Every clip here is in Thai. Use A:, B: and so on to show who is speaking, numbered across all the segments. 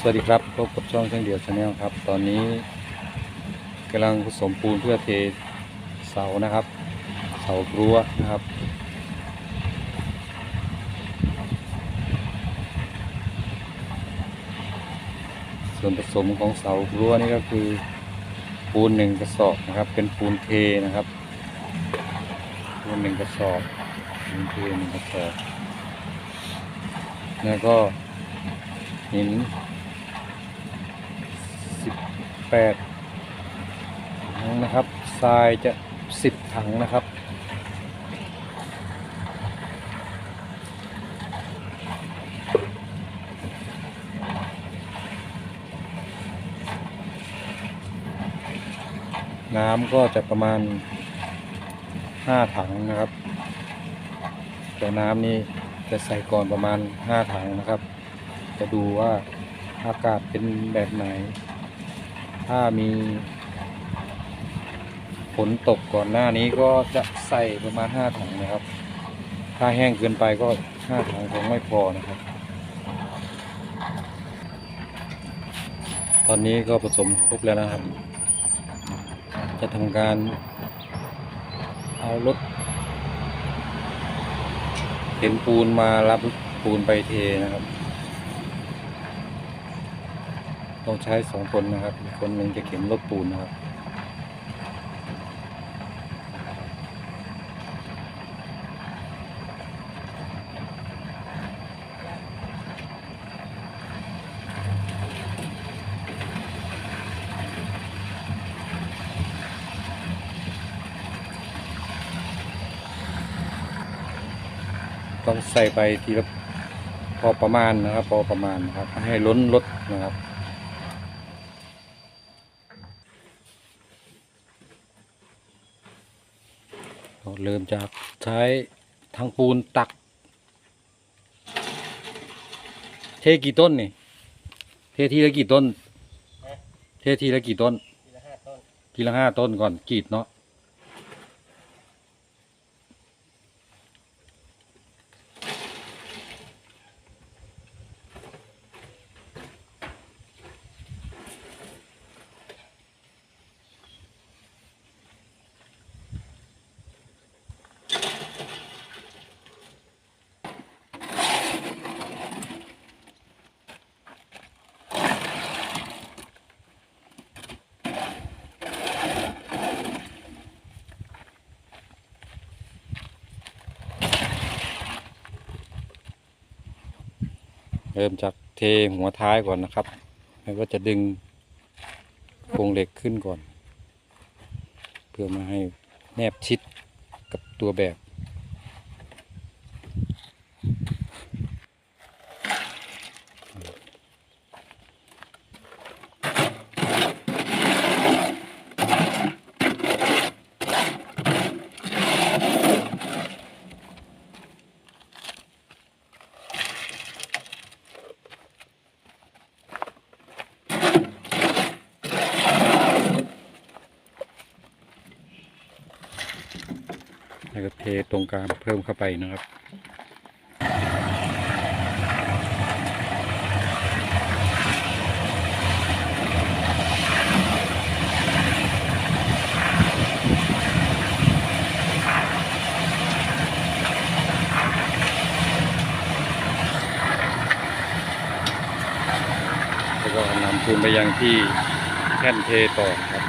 A: สวัสดีครับพบกับช่องช่างเดียวชาแนลครับ ตอนนี้กำลังผสมปูนเพื่อเทเสานะครับ เสารั้วนะครับ ส่วนผสมของเสารั้วนี่ก็คือปูนหนึ่งกระสอบนะครับ เป็นปูนเทนะครับ ปูนหนึ่งกระสอบปูนเทหนึ่งกระสอบแล้วก็หิน 8ถังนะครับทรายจะ 10 ถังนะครับ น้ำก็จะประมาณ 5 ถังนะครับ แต่น้ำนี้จะใส่ก่อนประมาณ 5 ถังนะครับ จะดูว่าอากาศเป็นแบบไหน ถ้ามีฝนตกก่อนหน้านี้ก็จะใส่ประมาณห้าถังนะครับ ถ้าแห้งเกินไปก็ห้าถังคงไม่พอนะครับ ตอนนี้ก็ผสมครบแล้วนะครับ จะทำการเอารถเข็นปูนมารับปูนไปเทนะครับ ต้องใช้สองคนนะครับคนหนึ่งจะเข็นรถปูนนะครับต้องใส่ไปทีละพอประมาณนะครับ พอประมาณนะครับ ให้ล้นรถนะครับ เริ่มจากใช้ทางปูนตัก เทกี่ต้นนี่ เททีละกี่ต้น เททีละกี่ต้น
B: ทีละห้าต้น
A: ทีละห้าต้นก่อนกรีดเนาะ เริ่มจากเทหัวท้ายก่อนนะครับแล้วก็จะดึงโครงเหล็กขึ้นก่อน เพื่อมาให้แนบชิดกับตัวแบบ แล้วก็เทตรงกลางเพิ่มเข้าไปนะครับแล้วก็นำปูนไปยังที่แท่นเทต่อครับ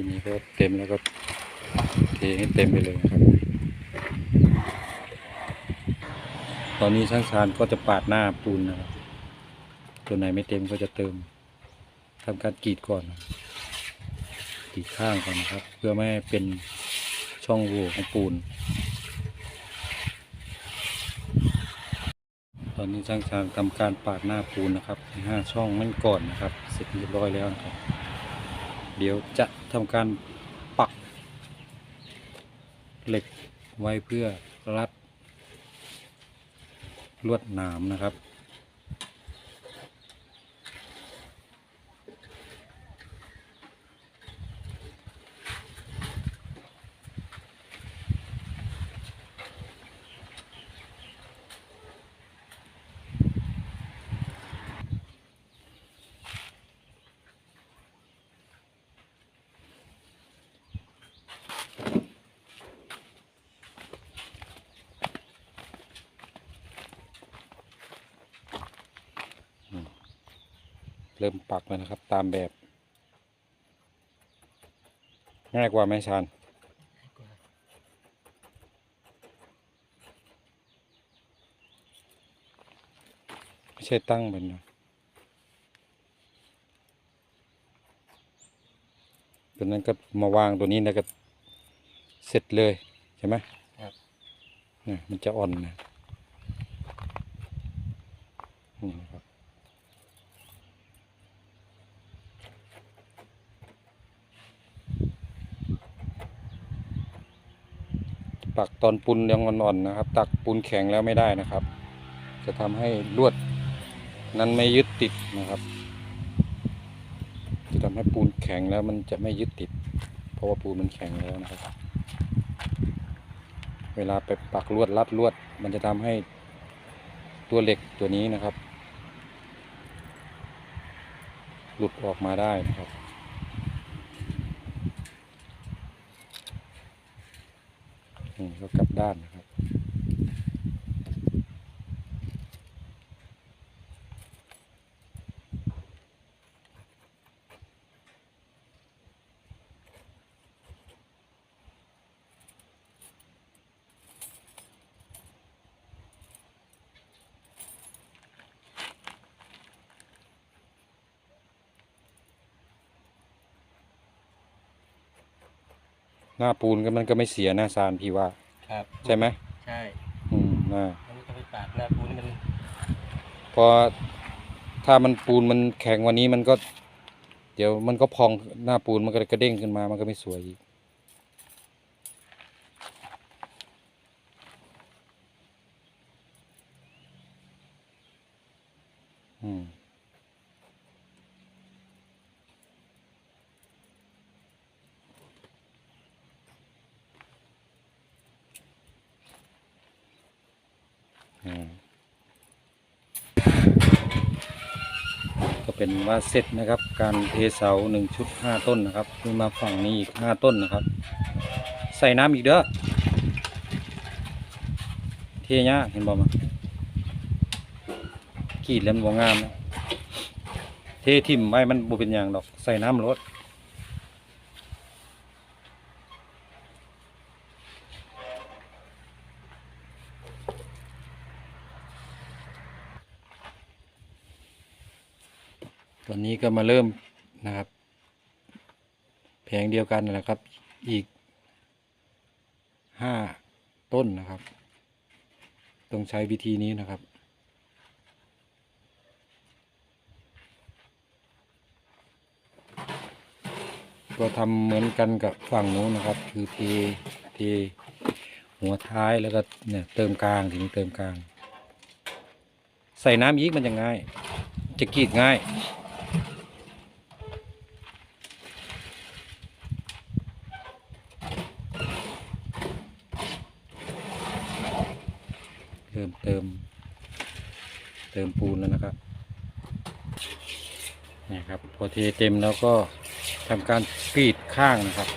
A: ทีนี้ก็เต็มแล้วก็ เต็มไปเลยครับ ตอนนี้ช่างชานก็จะปาดหน้าปูนนะครับ ตัวไหนไม่เต็มก็จะเติมทำการกรีดก่อนกรีดข้างก่อนนะครับ เพื่อไม่ให้เป็นช่องโหว่ของปูน ตอนนี้ช่างชาญทำการปาดหน้าปูนนะครับห้าช่องนั่นก่อนนะครับ เสร็จเรียบร้อยแล้วนะครับ เดี๋ยวจะทำการ เหล็กไว้เพื่อรัดลวดหนามนะครับ เริ่มปักแล้วนะครับ ตามแบบ ง่ายกว่าไหมชานไม่ใช่ตั้งแบบนี้ตัวนั้นก็มาวางตัวนี้แล้วก็เสร็จเลยใช่ไหม
B: ครับ
A: เนี่ยมันจะอ่อนนะนี่นะครับ ปักตอนปูนยังอ่อนๆนะครับ ตักปูนแข็งแล้วไม่ได้นะครับ จะทำให้ลวดนั้นไม่ยึดติดนะครับ จะทำให้ปูนแข็งแล้วมันจะไม่ยึดติด เพราะว่าปูนมันแข็งแล้วนะครับ เวลาไปปักลวดรัดลวด มันจะทำให้ตัวเหล็กตัวนี้นะครับ หลุดออกมาได้นะครับ นี่ ก็กลับด้านนะครับ หน้าปูนก็มันก็ไม่เสียหน้าซานพี่ว่า
B: ครับ
A: ใช่ไหม
B: ใช่
A: อืมน่า
B: มันจะไปปาดหน้าปูนี่มัน
A: พอถ้ามันปูนมันแข็งกวันนี้มันก็ เดี๋ยวมันก็พองหน้าปูนมันก็กระเด้งขึ้นมา มันก็ไม่สวยอีกอืม ก็เป็นว่าเสร็จนะครับ การเทเสาหนึ่งชุดห้าต้นนะครับขึ้นมาฝั่งนี้อีกห้าต้นนะครับ ใส่น้ำอีกเด้อเทยากเห็นบ่มากีดแล้วมันบ่งามนะเททิ่มไว้มันบ่เป็นอย่างดอก ใส่น้ำรด ตอนนี้ก็มาเริ่มนะครับ แผงเดียวกันนั่นแหละครับ อีกห้าต้นนะครับ ต้องใช้วิธีนี้นะครับก็ทำเหมือนกันกับฝั่งนู้นนะครับ คือเทเทหัวท้ายแล้วก็เนี่ยเติมกลางถึงเติมกลาง ใส่น้ำอีกมันจะง่าย จะกรีดง่าย ริ่มเติม เติมปูนแล้วนะครับนี่ครับพอเทเต็มแล้วก็ทำการกรีดข้างนะครับ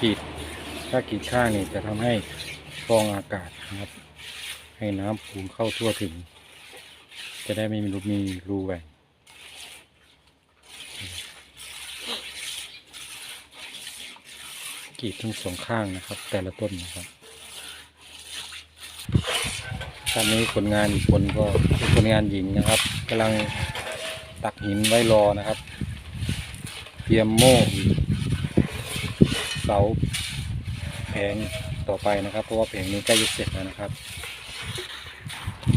A: กรีดถ้ากรีดข้างนี่จะทำให้ฟองอากาศนะครับ ให้น้ำปูนเข้าทั่วถึง จะได้ไม่มีรูมีรูแหว่งกรีดทั้งสองข้างนะครับ แต่ละต้นนะครับ ท่านนี้คนงานอีกคนก็เป็นคนงานหญิงนะครับกำลังตักหินไว้รอนะครับ เตรียมโม่เสาแผงต่อไปนะครับ เพราะว่าแผงนี้ใกล้จะเสร็จแล้วนะครับ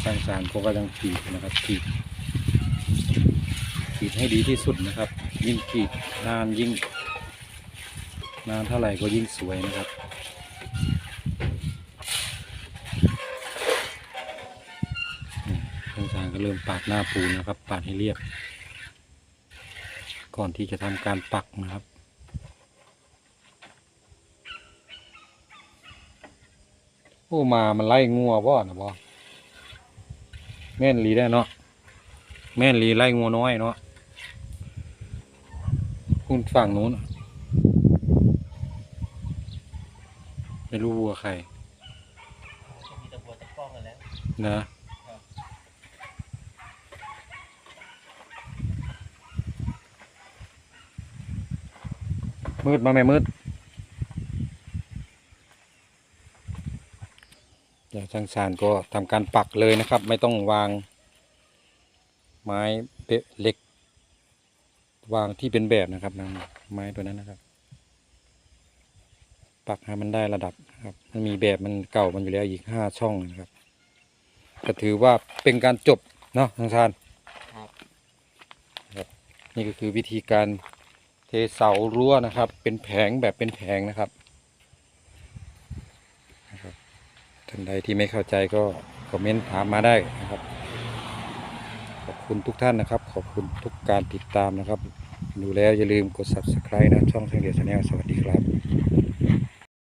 A: สร้างสารก็กำลังกรีดนะครับกรีดกรีดให้ดีที่สุดนะครับ ยิ่งกรีดนานยิ่งนานเท่าไหร่ก็ยิ่งสวยนะครับางสารก็เริ่มปาดหน้าปูนะครับ ปาดให้เรียบ ก่อนที่จะทำการปักนะครับโอ้มามันไล่งัวบ่นะบ่แม่นลีได้เนาะแม่นลีไล่งัวน้อยเนาะคุณฝั่งนู้นไม่รู้วัวใคร
B: จะมีตะบัวตะป้องกันแล้ว
A: นะ มืดมาไหมมืดเดี๋ยวช่างสารก็ทำการปักเลยนะครับ ไม่ต้องวาง ไม้เปะเหล็ก วางที่เป็นแบบนะครับนะไม้ตัวนั้นนะครับ ปักให้มันได้ระดับครับ มันมีแบบมันเก่ามันอยู่แล้วอีกห้าช่องนะครับก็ถือว่าเป็นการจบเนาะทางชา
B: ร
A: นี่ก็คือวิธีการ เทเสารั้วนะครับ เป็นแผงแบบเป็นแผงนะครับนะครับท่านใดที่ไม่เข้าใจก็คอมเมนต์ถามมาได้นะครับ ขอบคุณทุกท่านนะครับ ขอบคุณทุกการติดตามนะครับ ดูแล้วอย่าลืมกด subscribe นะช่องเชียงเดียชาแนลสวัสดีครับ